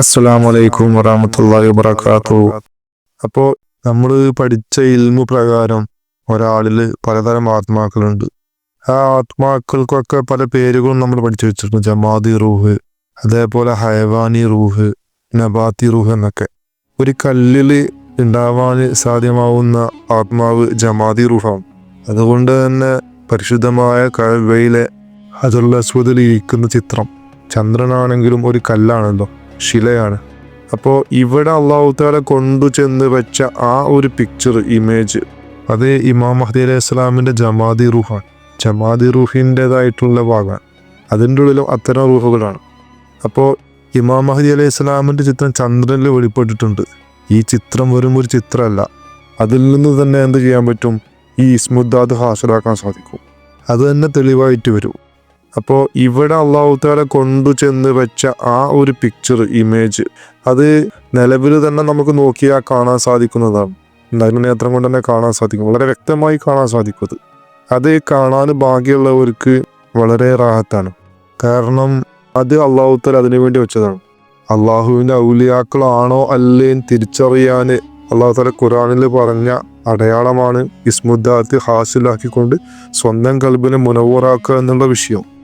അസ്സലാമലൈക്കും വറഹമത്തല്ലാഹി വബറകാതുഹു. അപ്പോൾ നമ്മൾ പഠിച്ച ഇൽമു പ്രകാരം ഒരാളിൽ പലതരം ആത്മാക്കളുണ്ട്. ആ ആത്മാക്കൾക്കൊക്കെ പല പേരുകളും നമ്മൾ പഠിച്ചു വെച്ചിട്ടുണ്ട്. ജമാദി റൂഹ് അതേപോലെ ഹയവാനി റൂഹ് നബാത്തി റൂഹ് എന്നൊക്കെ. ഒരു കല്ലിൽ ഉണ്ടാവാൻ സാധ്യമാവുന്ന ആത്മാവ് ജമാദി റൂഹാണ്. അതുകൊണ്ട് തന്നെ പരിശുദ്ധമായ കഴവയിലെ അതുള്ള അസ്വദിൽ ഇരിക്കുന്ന ചിത്രം ചന്ദ്രനാണെങ്കിലും ഒരു കല്ലാണല്ലോ. ശിലയാണ്. അപ്പോൾ ഇവിടെ അള്ളാഹു താല കൊണ്ടു ചെന്ന് വെച്ച ആ ഒരു പിക്ചർ ഇമേജ് അത് ഇമാം മഹദി അലൈഹി സ്വലാമിന്റെ ജമാദി റൂഹാണ്. ജമാദി റൂഹിന്റെതായിട്ടുള്ള ഭാഗമാണ്. അതിന്റെ ഉള്ളിലും അത്തരം റൂഹുകളാണ്. അപ്പോൾ ഇമാം മഹദി അലൈഹി സ്വലാമിന്റെ ചിത്രം ചന്ദ്രനിൽ വെളിപ്പെട്ടിട്ടുണ്ട്. ഈ ചിത്രം വെറും ഒരു ചിത്രമല്ല. അതിൽ നിന്ന് തന്നെ എന്ത് ചെയ്യാൻ പറ്റും? ഈ ഇസ്മുദ്ദാദ് ഹാസിലാക്കാൻ സാധിക്കും. അത് തന്നെ തെളിവായിട്ട് വരും. അപ്പോൾ ഇവിടെ അള്ളാഹുത്താല കൊണ്ടു ചെന്ന് വെച്ച ആ ഒരു പിക്ചർ ഇമേജ് അത് നിലവിൽ തന്നെ നമുക്ക് നോക്കിയാൽ കാണാൻ സാധിക്കുന്നതാണ്. നഗ്ന നേത്രം കൊണ്ട് തന്നെ കാണാൻ സാധിക്കും. വളരെ വ്യക്തമായി കാണാൻ സാധിക്കും അത്. അത് കാണാൻ ഭാഗ്യമുള്ളവർക്ക് വളരെ റാഹത്താണ്. കാരണം അത് അള്ളാഹുത്താല അതിനു വേണ്ടി വെച്ചതാണ്. അള്ളാഹുവിന്റെ ഔലിയാക്കളാണോ അല്ലേന്ന് തിരിച്ചറിയാൻ അള്ളാഹു താല ഖുറാനിൽ പറഞ്ഞ അടയാളമാണ് ഇസ്മുദ്ദാത്ത് ഹാസിലാക്കിക്കൊണ്ട് സ്വന്തം കൽബിനെ മുനവൂറാക്കുക എന്നുള്ള വിഷയം.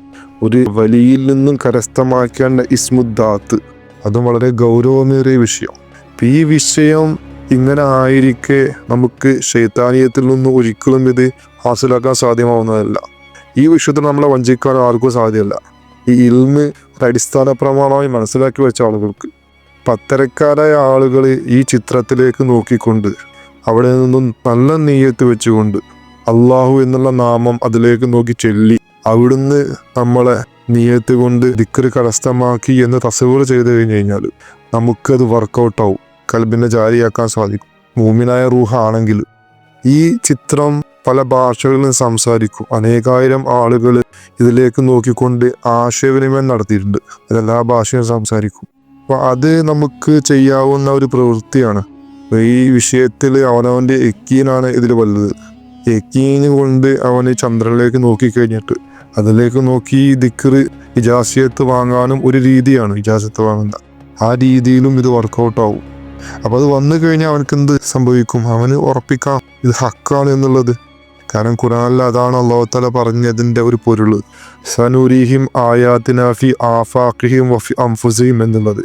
ഒരു വലിയിൽ നിന്നും കരസ്ഥമാക്കേണ്ട ഇസ്മുദ്ദാത്ത് അതും വളരെ ഗൗരവമേറിയ വിഷയം. ഈ വിഷയം ഇങ്ങനെ ആയിരിക്കെ നമുക്ക് ശൈതാനീയത്തിൽ നിന്നും ഒരിക്കലും ഇത് ഹാസിലാക്കാൻ സാധ്യമാവുന്നതല്ല. ഈ വിഷയത്തിൽ നമ്മളെ വഞ്ചിക്കാൻ ആർക്കും സാധ്യമല്ല ഈ ഇൽമ് അടിസ്ഥാന പ്രമാണമായി മനസ്സിലാക്കി വെച്ച ആളുകൾക്ക്. പത്തരക്കാരായ ആളുകൾ ഈ ചിത്രത്തിലേക്ക് നോക്കിക്കൊണ്ട് അവിടെ നിന്നും നല്ല നീയത്ത് വെച്ചുകൊണ്ട് അള്ളാഹു എന്നുള്ള നാമം അതിലേക്ക് നോക്കി ചൊല്ലി. അവിടുന്ന് നമ്മളെ നീയത്ത് കൊണ്ട് കരസ്ഥമാക്കി എന്ന് തസവുകൾ ചെയ്തു കഴിഞ്ഞു കഴിഞ്ഞാൽ നമുക്കത് വർക്കൗട്ടാവും കൽബിനെ ജാരിയാക്കാൻ സാധിക്കും. മൂമിനായ റൂഹ ആണെങ്കിൽ ഈ ചിത്രം പല ഭാഷകളിലും സംസാരിക്കും. അനേകായിരം ആളുകൾ ഇതിലേക്ക് നോക്കിക്കൊണ്ട് ആശയവിനിമയം നടത്തിയിട്ടുണ്ട്. അതെല്ലാ ഭാഷയും സംസാരിക്കും. അപ്പൊ അത് നമുക്ക് ചെയ്യാവുന്ന ഒരു പ്രവൃത്തിയാണ്. ഈ വിഷയത്തിൽ അവനവന്റെ എക്കീനാണ് ഇതിൽ വലുത്. യക്കീന് കൊണ്ട് അവന് ചന്ദ്രനിലേക്ക് നോക്കിക്കഴിഞ്ഞിട്ട് അതിലേക്ക് നോക്കി ദിക്കറ് ഇജാസിയത്ത് വാങ്ങാനും ഒരു രീതിയാണ് ഇജാസത്ത് വാങ്ങുന്ന ആ രീതിയിലും ഇത് വർക്കൗട്ടാവും ആവും. അപ്പൊ അത് വന്നു കഴിഞ്ഞാൽ അവനക്ക് എന്ത് സംഭവിക്കും? അവന് ഉറപ്പിക്കാം. ഇത് ഹക്കാണ് എന്നുള്ളത്. കാരണം ഖുറാനിൽ അതാണ് അള്ളാഹുത്തല പറഞ്ഞതിന്റെ ഒരു പൊരുൾ. സനുരീഹിം ആയാത്തിനാഫി ആഫാഖിഹിം വഫി അംഫുസിഹിം എന്നുള്ളത്.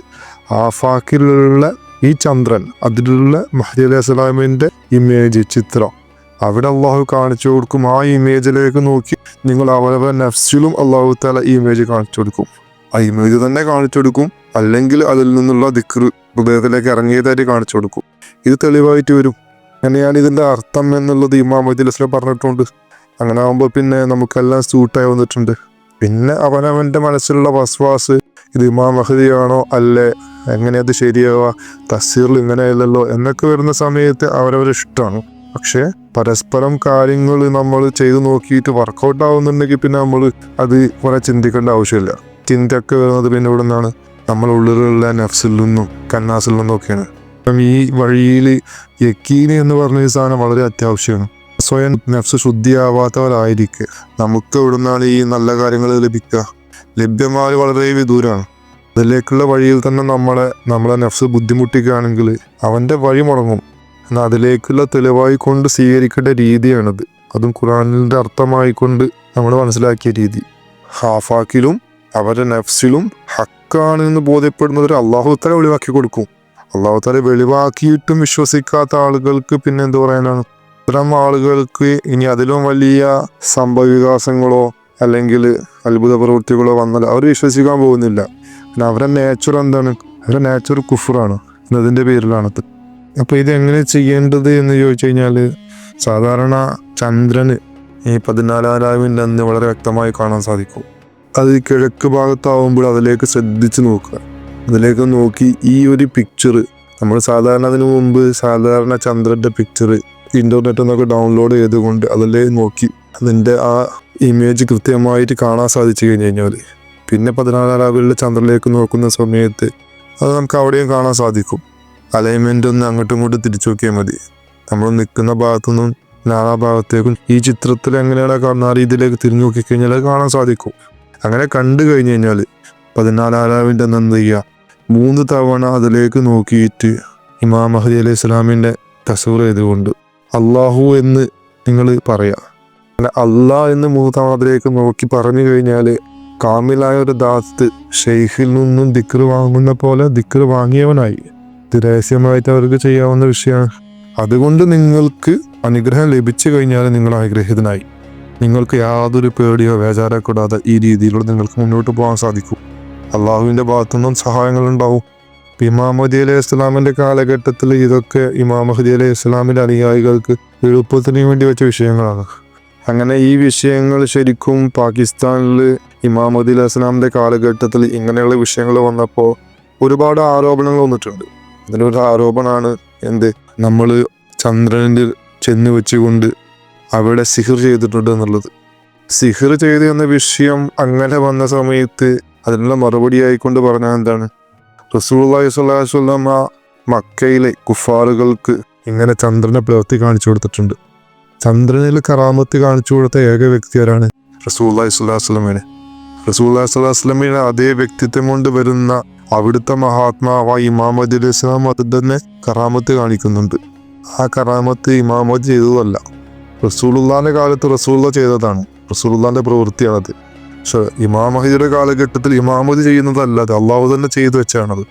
ആഫാക്കിലുള്ള ഈ ചന്ദ്രൻ അതിലുള്ള മഹദി അലൈഹി സ്വലാമിന്റെ ഇമേജ് ചിത്രം. അവിടെ അള്ളാഹു കാണിച്ചു കൊടുക്കും ആ ഇമേജിലേക്ക് നോക്കി നിങ്ങൾ അവരവ നഫ്സിലും അള്ളാഹു താല ഈ ഇമേജ് കാണിച്ചു കൊടുക്കും. ആ ഇമേജ് തന്നെ കാണിച്ചു കൊടുക്കും. അല്ലെങ്കിൽ അതിൽ നിന്നുള്ള ദിക്ർ ഹൃദയത്തിലേക്ക് ഇറങ്ങിയതായിട്ട് കാണിച്ചു കൊടുക്കും. ഇത് തെളിവായിട്ട് വരും. അങ്ങനെയാണ് ഇതിന്റെ അർത്ഥം എന്നുള്ളത് ഇമാം മജുലസ്ലം പറഞ്ഞിട്ടുണ്ട്. അങ്ങനെ ആകുമ്പോൾ പിന്നെ നമുക്കെല്ലാം സൂട്ടായി വന്നിട്ടുണ്ട്. പിന്നെ അവനവന്റെ മനസ്സിലുള്ള വസ്വാസ് ഇത് ഇമാം മഹദിയാണോ അല്ലേ? എങ്ങനെ അത് ശരിയാവുക? തസീറിൽ ഇങ്ങനെയല്ലല്ലോ? എന്നൊക്കെ വരുന്ന സമയത്ത് അവരവരിഷ്ടമാണ് പക്ഷേ പരസ്പരം കാര്യങ്ങൾ നമ്മൾ ചെയ്തു നോക്കിയിട്ട് വർക്കൗട്ട് ആവുന്നുണ്ടെങ്കിൽ പിന്നെ നമ്മൾ അത് കുറെ ചിന്തിക്കേണ്ട ആവശ്യമില്ല. ചിന്തയൊക്കെ വരുന്നത് പിന്നെ ഇവിടെ നിന്നാണ് ഉള്ളിലുള്ള നഫ്സിൽ നിന്നും കന്നാസിൽ നിന്നും ഒക്കെയാണ് അപ്പം ഈ വഴിയിൽ യക്കീന് എന്ന് പറഞ്ഞ ഈ സാധനം വളരെ അത്യാവശ്യമാണ്. സ്വയം നഫ്സ് ശുദ്ധിയാവാത്തവരായിരിക്കെ. നമുക്ക് ഇവിടെ നിന്നാണ് ഈ നല്ല കാര്യങ്ങൾ ലഭിക്കുക. ലഭ്യമായ വളരെ വിദൂരമാണ് അതിലേക്കുള്ള വഴിയിൽ തന്നെ നമ്മളെ നമ്മളെ നഫ്സ് ബുദ്ധിമുട്ടിക്കുകയാണെങ്കിൽ അവന്റെ വഴി മുടങ്ങും. എന്നാൽ അതിലേക്കുള്ള തെളിവായി കൊണ്ട് സ്വീകരിക്കേണ്ട രീതിയാണത്. അതും ഖുറാനിന്റെ അർത്ഥമായിക്കൊണ്ട് നമ്മൾ മനസ്സിലാക്കിയ രീതി. ഹാഫാക്കിലും അവരുടെ നഫ്സിലും ഹക്കാണ് എന്ന് ബോധ്യപ്പെടുന്നവർ അള്ളാഹു തല വെളിവാക്കി കൊടുക്കും. തല വെളിവാക്കിയിട്ടും വിശ്വസിക്കാത്ത ആളുകൾക്ക് പിന്നെ എന്ത് പറയാനാണ്? ഇത്തരം ആളുകൾക്ക് ഇനി അതിലും വലിയ സംഭവവികാസങ്ങളോ അല്ലെങ്കിൽ അത്ഭുത പ്രവൃത്തികളോ വന്നാൽ അവർ വിശ്വസിക്കാൻ പോകുന്നില്ല. പിന്നെ അവരുടെ നേച്ചർ എന്താണ്? അവരുടെ നേച്ചർ കുഫറാണ്. എന്നതിന്റെ പേരിലാണത് അപ്പൊ ഇത് എങ്ങനെ ചെയ്യേണ്ടത് എന്ന് ചോദിച്ചു കഴിഞ്ഞാൽ സാധാരണ ചന്ദ്രന് ഈ പതിനാലാലാവിന്റെ അന്ന് വളരെ വ്യക്തമായി കാണാൻ സാധിക്കും. അത് കിഴക്ക് ഭാഗത്താവുമ്പോൾ അതിലേക്ക് ശ്രദ്ധിച്ച് നോക്കുക. അതിലേക്ക് നോക്കി ഈ ഒരു പിക്ചർ നമ്മൾ സാധാരണ അതിനു മുമ്പ് സാധാരണ ചന്ദ്രന്റെ പിക്ചർ ഇന്റർനെറ്റിൽ നിന്നൊക്കെ ഡൗൺലോഡ് ചെയ്തുകൊണ്ട് അതിലേക്ക് നോക്കി അതിന്റെ ആ ഇമേജ് കൃത്യമായിട്ട് കാണാൻ സാധിച്ചു കഴിഞ്ഞു കഴിഞ്ഞാൽ പിന്നെ പതിനാലാം രാവിലെ ചന്ദ്രനിലേക്ക് നോക്കുന്ന സമയത്ത് അത് നമുക്ക് അവിടെയും കാണാൻ സാധിക്കും. അലൈൻമെന്റ് ഒന്ന് അങ്ങോട്ടും ഇങ്ങോട്ടും തിരിച്ചു നോക്കിയാൽ മതി. നമ്മൾ നിൽക്കുന്ന ഭാഗത്തുനിന്നും നാനാ ഭാഗത്തേക്കും ഈ ചിത്രത്തിൽ എങ്ങനെയാണ് കാണുന്ന ആ രീതിയിലേക്ക് തിരിഞ്ഞു നോക്കിക്കഴിഞ്ഞാൽ കാണാൻ സാധിക്കും. അങ്ങനെ കണ്ടു കഴിഞ്ഞു കഴിഞ്ഞാൽ പതിനാലാലാവിന്റെ എന്ത് ചെയ്യുക മൂന്ന് തവണ അതിലേക്ക് നോക്കിയിട്ട് ഇമാം മഹദി അലൈഹി ഇസ്ലാമിന്റെ തസൂർ ചെയ്തുകൊണ്ട് അള്ളാഹു എന്ന് നിങ്ങൾ പറയാം. അങ്ങനെ അള്ളാ എന്ന് മൂന്ന് തവണ അതിലേക്ക് നോക്കി പറഞ്ഞു കഴിഞ്ഞാൽ കാമിലായ ഒരു ദാത്ത് ഷെയ്ഖിൽ നിന്നും ദിക്ർ വാങ്ങുന്ന പോലെ ദിക്ർ വാങ്ങിയവനായി. രഹസ്യമായിട്ട് അവർക്ക് ചെയ്യാവുന്ന വിഷയമാണ്. അതുകൊണ്ട് നിങ്ങൾക്ക് അനുഗ്രഹം ലഭിച്ചു കഴിഞ്ഞാൽ നിങ്ങൾ അനുഗ്രഹീതനായി. നിങ്ങൾക്ക് യാതൊരു പേടിയോ വേചാരോ കൂടാതെ ഈ രീതിയിലൂടെ നിങ്ങൾക്ക് മുന്നോട്ട് പോകാൻ സാധിക്കും. അള്ളാഹുവിന്റെ ഭാഗത്തുനിന്നും സഹായങ്ങൾ ഉണ്ടാവും. ഇമാമഹദി അലൈഹി ഇസ്ലാമിന്റെ കാലഘട്ടത്തിൽ ഇതൊക്കെ ഇമാമഹദി അലൈഹി ഇസ്ലാമിന്റെ അനുയായികൾക്ക് എളുപ്പത്തിന് വേണ്ടി വെച്ച വിഷയങ്ങളാണ്. അങ്ങനെ ഈ വിഷയങ്ങൾ ശരിക്കും പാകിസ്ഥാനിൽ ഇമാമദി അലൈഹി ഇസ്ലാമിന്റെ കാലഘട്ടത്തിൽ ഇങ്ങനെയുള്ള വിഷയങ്ങൾ വന്നപ്പോൾ ഒരുപാട് ആരോപണങ്ങൾ വന്നിട്ടുണ്ട്. അതിലൊരു ആരോപണമാണ് എന്ത്? നമ്മൾ ചന്ദ്രനിൽ ചെന്ന് വെച്ചുകൊണ്ട് അവിടെ സിഹിർ ചെയ്തിട്ടുണ്ട് എന്നുള്ളത്. സിഹിർ ചെയ്ത് എന്ന വിഷയം അങ്ങനെ വന്ന സമയത്ത് അതിനുള്ള മറുപടി ആയിക്കൊണ്ട് പറഞ്ഞാൽ എന്താണ്? റസൂള്ളി സ്വല്ലാസ്വല്ലം ആ മക്കയിലെ കുഫാറുകൾക്ക് ഇങ്ങനെ ചന്ദ്രനെ പ്രവൃത്തി കാണിച്ചു കൊടുത്തിട്ടുണ്ട്. ചന്ദ്രനിൽ കറാമത്ത് കാണിച്ചു കൊടുത്ത ഏക വ്യക്തി ആരാണ്? റസൂള്ളി സ്വല്ലാസ്ലമിന് റസൂള്ളി സ്വല്ലാസ്ലമിന് അതേ വ്യക്തിത്വം കൊണ്ട് വരുന്ന അവിടുത്തെ മഹാത്മാവായ ഇമാമദ് അലി ഇസ്ലാം അത് തന്നെ കറാമത്ത് കാണിക്കുന്നുണ്ട്. ആ കറാമത്ത് ഇമാമത് ചെയ്തതല്ല. റസൂലുള്ളാന്റെ കാലത്ത് റസൂള്ള ചെയ്തതാണ്. റസൂലുള്ളാന്റെ പ്രവൃത്തിയാണത്. പക്ഷെ ഇമാം കാലഘട്ടത്തിൽ ഇമാമത് ചെയ്യുന്നതല്ല അത് അള്ളാഹു തന്നെ ചെയ്തു വെച്ചാണത്.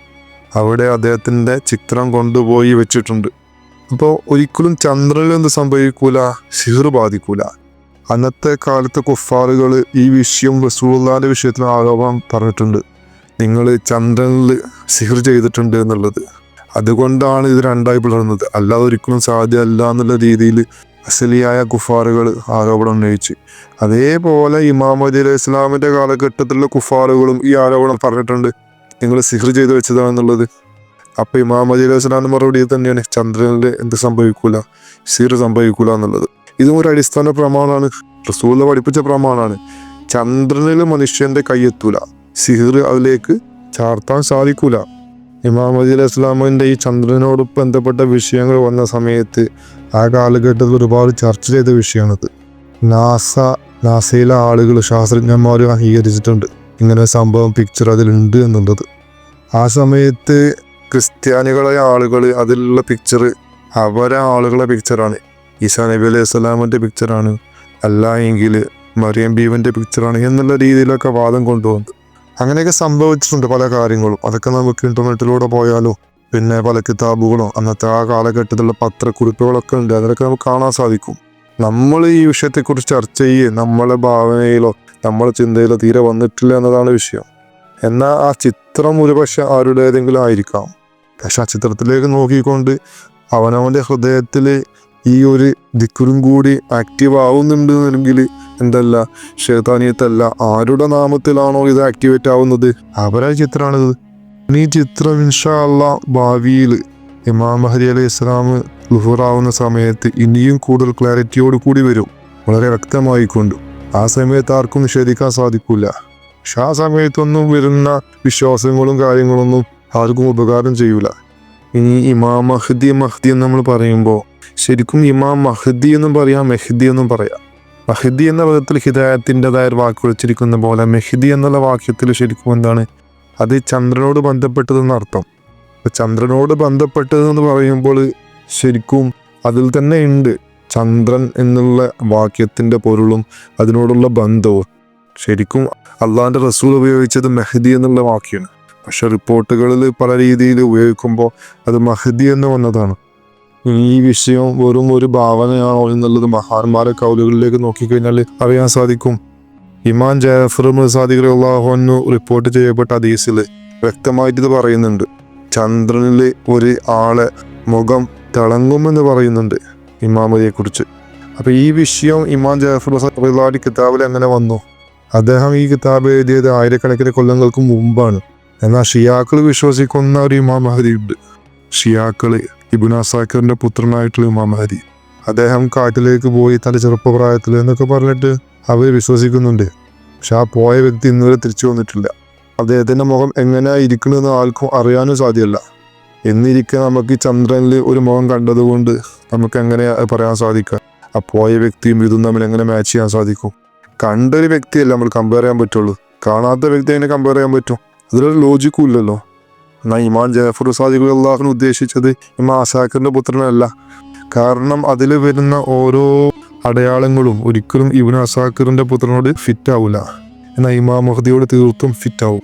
അവിടെ അദ്ദേഹത്തിന്റെ ചിത്രം കൊണ്ടുപോയി വെച്ചിട്ടുണ്ട്. അപ്പോൾ ഒരിക്കലും ചന്ദ്രനിൽ എന്ത് സംഭവിക്കൂല? സിഹർ ബാധിക്കൂല. അന്നത്തെ കാലത്തെ കുഫാറുകൾ ഈ വിഷയം റസൂലുള്ളാന്റെ വിഷയത്തിന് ആരോപണം പറഞ്ഞിട്ടുണ്ട്. നിങ്ങൾ ചന്ദ്രനിൽ സിഹർ ചെയ്തിട്ടുണ്ട് എന്നുള്ളത്. അതുകൊണ്ടാണ് ഇത് രണ്ടായി പിളർന്നത്. അല്ലാതെ ഒരിക്കലും സാധ്യമല്ല എന്നുള്ള രീതിയിൽ അസലിയായ കുഫാറുകൾ ആരോപണം ഉന്നയിച്ചു. അതേപോലെ ഇമാമതി അലൈഹി ഇസ്ലാമിന്റെ കാലഘട്ടത്തിലുള്ള കുഫാറുകളും ഈ ആരോപണം പറഞ്ഞിട്ടുണ്ട്. നിങ്ങൾ സിഹർ ചെയ്തു വെച്ചതാണെന്നുള്ളത്. അപ്പൊ ഇമാമതി അലൈഹി ഇസ്ലാമിന്റെ മറുപടി തന്നെയാണ്. ചന്ദ്രനിൽ എന്ത് സംഭവിക്കൂല? സിഹർ സംഭവിക്കൂല എന്നുള്ളത്. ഇതും ഒരു അടിസ്ഥാന പ്രമാണമാണ്. റസൂല പഠിപ്പിച്ച പ്രമാണമാണ്. ചന്ദ്രനിൽ മനുഷ്യന്റെ കൈയെത്തൂല സിഹിർ അതിലേക്ക് ചാർത്താൻ സാധിക്കൂല. ഇമാം അലി ഇസ്ലാമിന്റെ ഈ ചന്ദ്രനോട് ബന്ധപ്പെട്ട വിഷയങ്ങൾ വന്ന സമയത്ത് ആ കാലഘട്ടത്തിൽ ഒരുപാട് ചർച്ച ചെയ്ത വിഷയമാണിത്. നാസ നാസയിലെ ആളുകൾ ശാസ്ത്രജ്ഞന്മാർ അംഗീകരിച്ചിട്ടുണ്ട്. ഇങ്ങനെ സംഭവം പിക്ചർ അതിലുണ്ട് എന്നുള്ളത്. ആ സമയത്ത് ക്രിസ്ത്യാനികളായ ആളുകൾ അതിലുള്ള പിക്ചർ അവരെ ആളുകളെ പിക്ചറാണ് ഈസാ നബി അലൈഹി സ്വലാമിന്റെ പിക്ചറാണ് അല്ല എങ്കിൽ മറിയം ബീവന്റെ പിക്ചറാണ് എന്നുള്ള രീതിയിലൊക്കെ വാദം കൊണ്ടുവന്നത്. അങ്ങനെയൊക്കെ സംഭവിച്ചിട്ടുണ്ട് പല കാര്യങ്ങളും. അതൊക്കെ നമുക്ക് ഇന്റർനെറ്റിലൂടെ പോയാലോ പിന്നെ പല കിതാബുകളോ അന്നത്തെ ആ കാലഘട്ടത്തിലുള്ള പത്രക്കുറിപ്പുകളൊക്കെ ഉണ്ട്. അതിലൊക്കെ നമുക്ക് കാണാൻ സാധിക്കും. നമ്മൾ ഈ വിഷയത്തെക്കുറിച്ച് ചർച്ച ചെയ്യേ. നമ്മളെ ഭാവനയിലോ നമ്മളെ ചിന്തയിലോ തീരെ വന്നിട്ടില്ല എന്നതാണ് വിഷയം. എന്നാൽ ആ ചിത്രം ഒരുപക്ഷെ ആരുടേതെങ്കിലും ആയിരിക്കാം. പക്ഷെ ആ ചിത്രത്തിലേക്ക് നോക്കിക്കൊണ്ട് അവനവന്റെ ഹൃദയത്തിൽ ഈ ഒരു ദിക്കുറും കൂടി ആക്റ്റീവ് ആവുന്നുണ്ട് എന്നെങ്കിൽ എന്തല്ല ഷേതാനിയത്തല്ല ആരുടെ നാമത്തിലാണോ ഇത് ആക്ടിവേറ്റ് ആവുന്നത്? അവരാ ചിത്രമാണിത് ഈ ചിത്രം ഇൻഷാ അല്ല ഭാവിയിൽ ഇമാം മഹദി അലൈഹി ഇസ്ലാം ലുഹുറാവുന്ന സമയത്ത് ഇനിയും കൂടുതൽ ക്ലാരിറ്റിയോട് കൂടി വരും. വളരെ വ്യക്തമായിക്കൊണ്ട്. ആ സമയത്ത് ആർക്കും നിഷേധിക്കാൻ സാധിക്കില്ല പക്ഷെ ആ സമയത്തൊന്നും വരുന്ന വിശ്വാസങ്ങളും കാര്യങ്ങളൊന്നും ആർക്കും ഉപകാരം ചെയ്യൂല. ഇനി ഇമാം മഹദി മഹ്ദി എന്ന് നമ്മൾ പറയുമ്പോൾ ശരിക്കും ഇമാം മഹദി എന്നും പറയാം മെഹദി എന്നും പറയാം. മഹദി എന്ന പദത്തിൽ ഹിദായത്തിന്റെതായ വാക്ക് ഒഴിച്ചിരിക്കുന്ന പോലെ മെഹദി എന്നുള്ള വാക്യത്തിൽ ശരിക്കും എന്താണ്? അത് ചന്ദ്രനോട് ബന്ധപ്പെട്ടതെന്ന് അർത്ഥം. ചന്ദ്രനോട് ബന്ധപ്പെട്ടതെന്ന് പറയുമ്പോൾ ശരിക്കും അതിൽ തന്നെ ഉണ്ട് ചന്ദ്രൻ എന്നുള്ള വാക്യത്തിന്റെ പൊരുളും അതിനോടുള്ള ബന്ധവും. ശരിക്കും അള്ളാഹിന്റെ റസൂൽ ഉപയോഗിച്ചത് മെഹദി എന്നുള്ള വാക്യമാണ് പക്ഷെ റിപ്പോർട്ടുകളിൽ പല രീതിയിൽ ഉപയോഗിക്കുമ്പോൾ അത് മഹദി എന്ന് വന്നതാണ്. ഈ വിഷയം വെറും ഒരു ഭാവനയാണോ എന്നുള്ളത് മഹാന്മാരെ കൗലുകളിലേക്ക് നോക്കിക്കഴിഞ്ഞാൽ അറിയാൻ സാധിക്കും. ഇമാൻ ജാഫർ സാദിഖ് അള്ളാഹുനു റിപ്പോർട്ട് ചെയ്യപ്പെട്ട ഹദീസിൽ വ്യക്തമായിട്ട് ഇത് പറയുന്നുണ്ട്. ചന്ദ്രനിൽ ഒരു ആളെ മുഖം തിളങ്ങുമെന്ന് പറയുന്നുണ്ട് ഇമാമതിയെ കുറിച്ച് അപ്പൊ ഈ വിഷയം ഇമാം ജാഫർ റഹ്ലാടി കിതാബിൽ എങ്ങനെ വന്നു? അദ്ദേഹം ഈ കിതാബ് എഴുതിയത് ആയിരക്കണക്കിന് കൊല്ലങ്ങൾക്ക് മുമ്പാണ്. എന്നാൽ ഷിയാക്കൾ വിശ്വസിക്കുന്ന ഒരു ഇമാം മഹദി ഉണ്ട് ഇബുൻ അസാക്കറിന്റെ പുത്രനായിട്ടുള്ള ഇമാം അദ്ദേഹം കാട്ടിലേക്ക് പോയി തന്റെ ചെറുപ്പപ്രായത്തിൽ എന്നൊക്കെ പറഞ്ഞിട്ട് അവർ വിശ്വസിക്കുന്നുണ്ട്. പക്ഷെ ആ പോയ വ്യക്തി ഇന്നുവരെ തിരിച്ചു വന്നിട്ടില്ല. അദ്ദേഹത്തിന്റെ മുഖം എങ്ങനെയാ ഇരിക്കണമെന്ന് ആർക്കും അറിയാനും സാധ്യമല്ല എന്നിരിക്കെ നമുക്ക് ഈ ചന്ദ്രനിൽ ഒരു മുഖം കണ്ടതുകൊണ്ട് നമുക്ക് എങ്ങനെ പറയാൻ സാധിക്കുക ആ പോയ വ്യക്തിയും ഇതും തമ്മിൽ എങ്ങനെ മാച്ച് ചെയ്യാൻ സാധിക്കും? കണ്ടൊരു വ്യക്തിയല്ല നമ്മൾ കമ്പയർ ചെയ്യാൻ പറ്റുള്ളൂ. കാണാത്ത വ്യക്തി എങ്ങനെ കമ്പയർ ചെയ്യാൻ പറ്റും? അതിലൊരു ലോജിക്കും ഇല്ലല്ലോ. എന്നാൽ ഇമാം ജാഫർ സാദിഖ് അള്ളാഹുന് ഉദ്ദേശിച്ചത് ഇമാം അസാഖറിന്റെ പുത്രനല്ല. കാരണം അതിൽ വരുന്ന ഓരോ അടയാളങ്ങളും ഒരിക്കലും ഇബിന് അസാഖിറിന്റെ പുത്രനോട് ഫിറ്റ് ആവില്ല എന്നാൽ ഇമാം മഹദിയോട് തീർത്തും ഫിറ്റ് ആവും.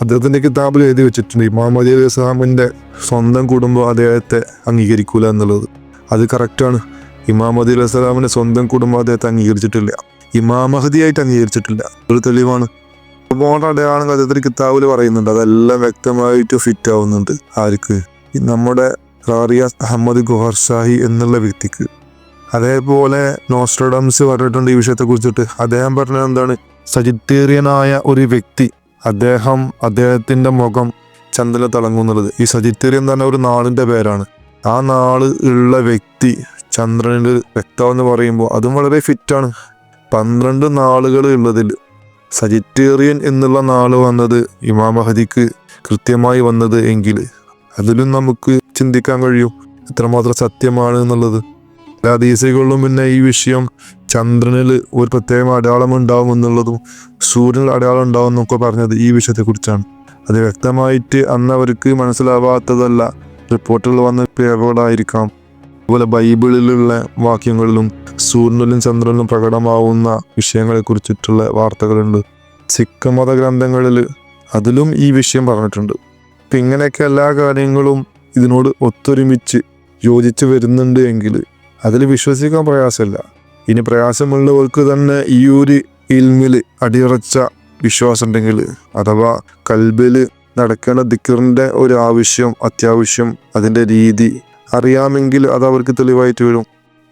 അദ്ദേഹത്തിന്റെ കിതാബിൽ എഴുതി വെച്ചിട്ടുണ്ട് ഇമാം മഹദി അലി ഇസ്ലാമിന്റെ സ്വന്തം കുടുംബം അദ്ദേഹത്തെ അംഗീകരിക്കൂല എന്നുള്ളത്. അത് കറക്റ്റാണ് ഇമാം മഹദി അലൈഹി ഇസ്ലാമിന്റെ സ്വന്തം കുടുംബം അദ്ദേഹത്തെ അംഗീകരിച്ചിട്ടില്ല. ഇമാം മഹദിയായിട്ട് അംഗീകരിച്ചിട്ടില്ല. ഒരു തെളിവാണ്. ഒരുപാട് അടയാളം കഥത്തിൽ കിതാബിൽ പറയുന്നുണ്ട്. അതെല്ലാം വ്യക്തമായിട്ട് ഫിറ്റ് ആവുന്നുണ്ട് ആർക്ക്? നമ്മുടെ റാറിയ അഹമ്മദ് ഗുഹർ ഷാഹി എന്നുള്ള വ്യക്തിക്ക്. അതേപോലെ നോസ്ട്രഡംസ് പറഞ്ഞിട്ടുണ്ട് ഈ വിഷയത്തെ കുറിച്ചിട്ട് അദ്ദേഹം പറഞ്ഞത് എന്താണ്? സജിറ്റേറിയനായ ഒരു വ്യക്തി അദ്ദേഹം അദ്ദേഹത്തിന്റെ മുഖം ചന്ദ്രനെ തിളങ്ങുന്നുള്ളത് ഈ സജിറ്റേറിയൻ തന്നെ ഒരു നാളിന്റെ പേരാണ്. ആ നാൾ ഉള്ള വ്യക്തി ചന്ദ്രനിൽ വ്യക്തമെന്ന് പറയുമ്പോൾ അതും വളരെ ഫിറ്റാണ് പന്ത്രണ്ട് നാളുകൾ ഉള്ളതിൽ സജിറ്റേറിയൻ എന്നുള്ള നാൾ വന്നത് ഇമാം മഹദിക്ക് കൃത്യമായി വന്നത് എങ്കിൽ അതിലും നമുക്ക് ചിന്തിക്കാൻ കഴിയും എത്രമാത്രം സത്യമാണ് എന്നുള്ളത്. ഹദീസുകളിലും പിന്നെ ഈ വിഷയം ചന്ദ്രനിൽ ഒരു പ്രത്യേക അടയാളം ഉണ്ടാവും എന്നുള്ളതും സൂര്യനിൽ അടയാളം ഉണ്ടാവും എന്നൊക്കെ പറഞ്ഞത് ഈ വിഷയത്തെക്കുറിച്ചാണ്. അത് വ്യക്തമായിട്ട് അന്ന് അവർക്ക് മനസ്സിലാവാത്തതല്ല. റിപ്പോർട്ടുകൾ വന്ന പേപ്പറുകളായിരിക്കാം. അതുപോലെ ബൈബിളിലുള്ള വാക്യങ്ങളിലും സൂര്യനിലും ചന്ദ്രനിലും പ്രകടമാവുന്ന വിഷയങ്ങളെ കുറിച്ചിട്ടുള്ള വാർത്തകളുണ്ട്. സിഖ് മത ഗ്രന്ഥങ്ങളിൽ അതിലും ഈ വിഷയം പറഞ്ഞിട്ടുണ്ട്. അപ്പം ഇങ്ങനെയൊക്കെ എല്ലാ കാര്യങ്ങളും ഇതിനോട് ഒത്തൊരുമിച്ച് യോജിച്ച് വരുന്നുണ്ട് എങ്കിൽ അതിൽ വിശ്വസിക്കാൻ പ്രയാസമില്ല. ഇനി പ്രയാസമുള്ളവർക്ക് തന്നെ ഈ ഒരു ഇൽമിൽ അടിയുറച്ച വിശ്വാസം ഉണ്ടെങ്കിൽ അഥവാ കൽബിൽ നടക്കേണ്ട ദിക്കറിന്റെ ഒരു ആവശ്യം അത്യാവശ്യം അതിന്റെ രീതി അറിയാമെങ്കിൽ അത് അവർക്ക് തെളിവായിട്ട് വരും.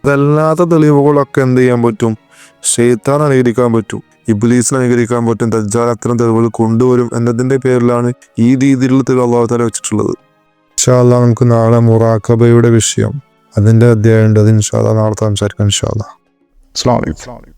അതല്ലാത്ത തെളിവുകളൊക്കെ എന്ത് ചെയ്യാൻ പറ്റും? ഷെയ്ത്താൻ അനുകരിക്കാൻ പറ്റും. ഇബ്ലീസിനെ അനുകരിക്കാൻ പറ്റും. ദജ്ജാൽ അത്തരം തെളിവുകൾ കൊണ്ടുവരും എന്നതിന്റെ പേരിലാണ് ഈ രീതിയിലുള്ള തെളിവ് അള്ളാഹു തല വെച്ചിട്ടുള്ളത്. ഇൻഷാല്ല നമുക്ക് നാളെ മുറാക്കബയുടെ വിഷയം അതിന്റെ അധ്യായം ഉണ്ട്. അത് ഇൻഷാല്ല നാളെ സംസാരിക്കാം ഇൻഷാല്ല അസ്സാം വലൈക്കും